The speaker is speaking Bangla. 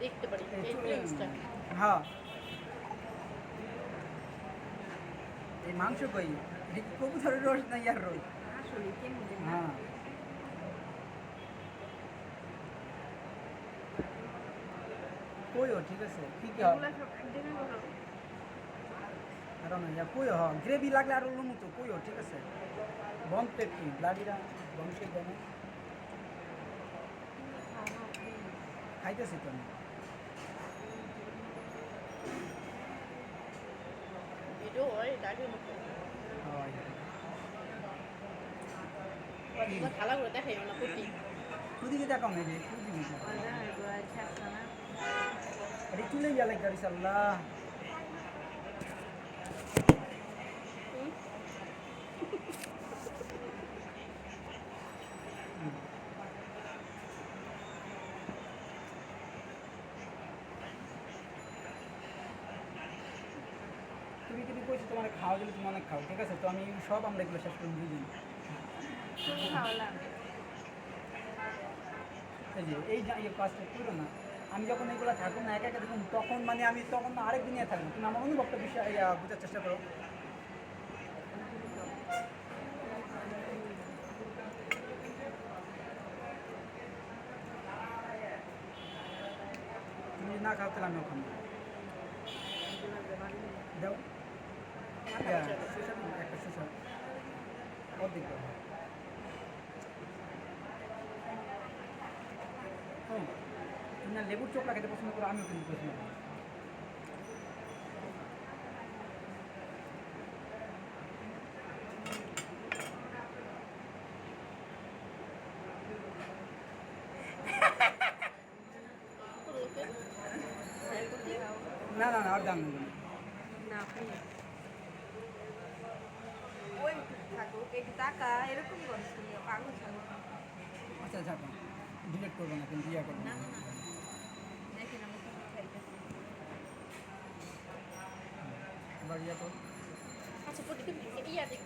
দেখতে পারি হ্যাঁ। এই মাংস কই? কবুতরের রোজ না ইয়ার যেন হ্যাঁ। কইও ঠিক আছে কি। কারণ কইও হ গ্রেভি লাগলে আর অন্য মতো কইও ঠিক আছে। পেট কি? ব্লাডিরা পেট খাইতেছি তো আমি হয় হয়। খালা করে দেখাই না প্রতি কুদিকে দেখাও না কুদিকে। আরে চুলে গেলে গাড়ি সাল্লাহ তুমি তোমার খাওয়া গেলে তুমি অনেক খাও ঠিক আছে? তো আমি সব আমরা এগুলো শেষ করে তুমি খাওয়ালাম। এই যে এই যে কাজটা করো না আমি যখন এগুলো থাকব না একা একা তখন মানে আমি তখন আরেক দুনিয়া থাকব। তুমি আমার অনুভবটা বিষয় বোঝার চেষ্টা করো। তুমি না খাও তাহলে আমি ওখানে দাও। দিন, একটা না লেবুর চোখলা খেতে পছন্দ করো আমিও কিন্তু পছন্দ না না না আর দাম না, একটু টাকা এরকম করছিস তুমি, পাগল ছাগল। আচ্ছা আচ্ছা ডিলেট করব না কিন্তু ইয়া করব না, না না। দেখেন আমি কি খাইতেছি। এবার ইয়া করো আচ্ছা প্রতিদিন ইয়া দেখ